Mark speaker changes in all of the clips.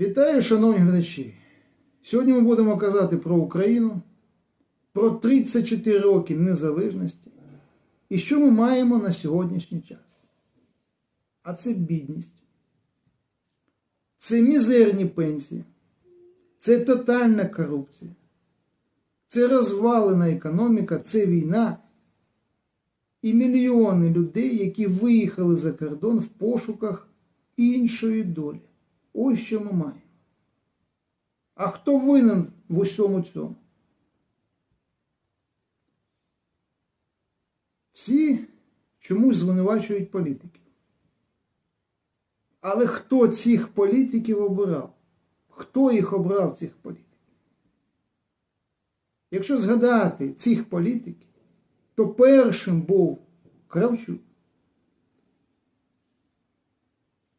Speaker 1: Вітаю, шановні глядачі! Сьогодні ми будемо казати про Україну, про 34 роки незалежності і що ми маємо на сьогоднішній час. А це бідність, це мізерні пенсії, це тотальна корупція, це розвалена економіка, це війна і мільйони людей, які виїхали за кордон в пошуках іншої долі. Ось що ми маємо. А хто винен в усьому цьому? Всі чомусь звинувачують політиків. Але хто цих політиків обирав? Хто їх обрав, цих політиків? Якщо згадати цих політиків, то першим був Кравчук.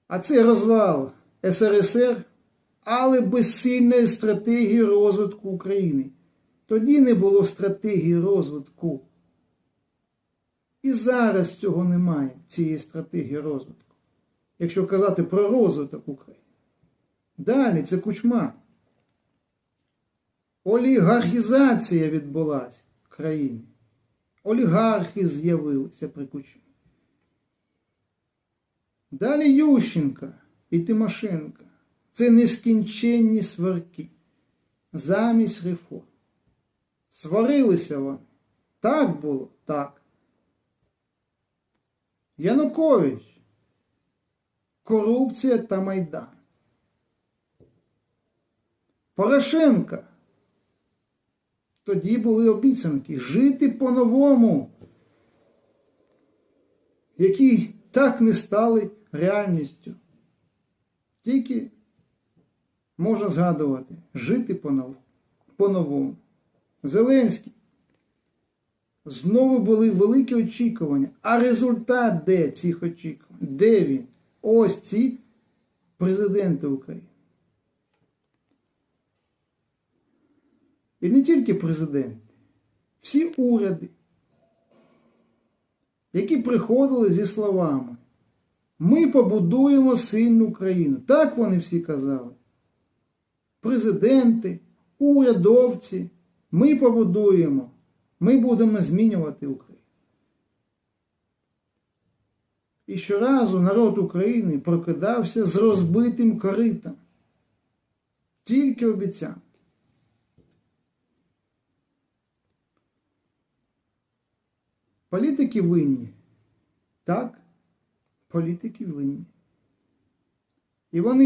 Speaker 1: А це розвал СРСР, але без сильної стратегії розвитку України. Тоді не було стратегії розвитку. І зараз цього немає, цієї стратегії розвитку. Якщо казати про розвиток України. Далі це кучма. Олігархізація відбулася в країні. Олігархи з'явилися при кучмі. Далі Ющенка і Тимошенка. Це нескінченні сварки замість реформ. Сварилися вони. Так було? Так. Янукович. Корупція та Майдан. Порошенка. Тоді були обіцянки жити по-новому, які так не стали реальністю. Тільки можна згадувати жити по-нов- по-новому. Зеленський. Знову були великі очікування. А результат де цих очікувань? Де він? Ось ці президенти України. І не тільки президенти, всі уряди, які приходили зі словами. Ми побудуємо сильну країну. Так вони всі казали. Президенти, урядовці, ми побудуємо, ми будемо змінювати Україну. І щоразу народ України прокидався з розбитим коритом. Тільки обіцянки. Політики винні. Так, політики винні. І вони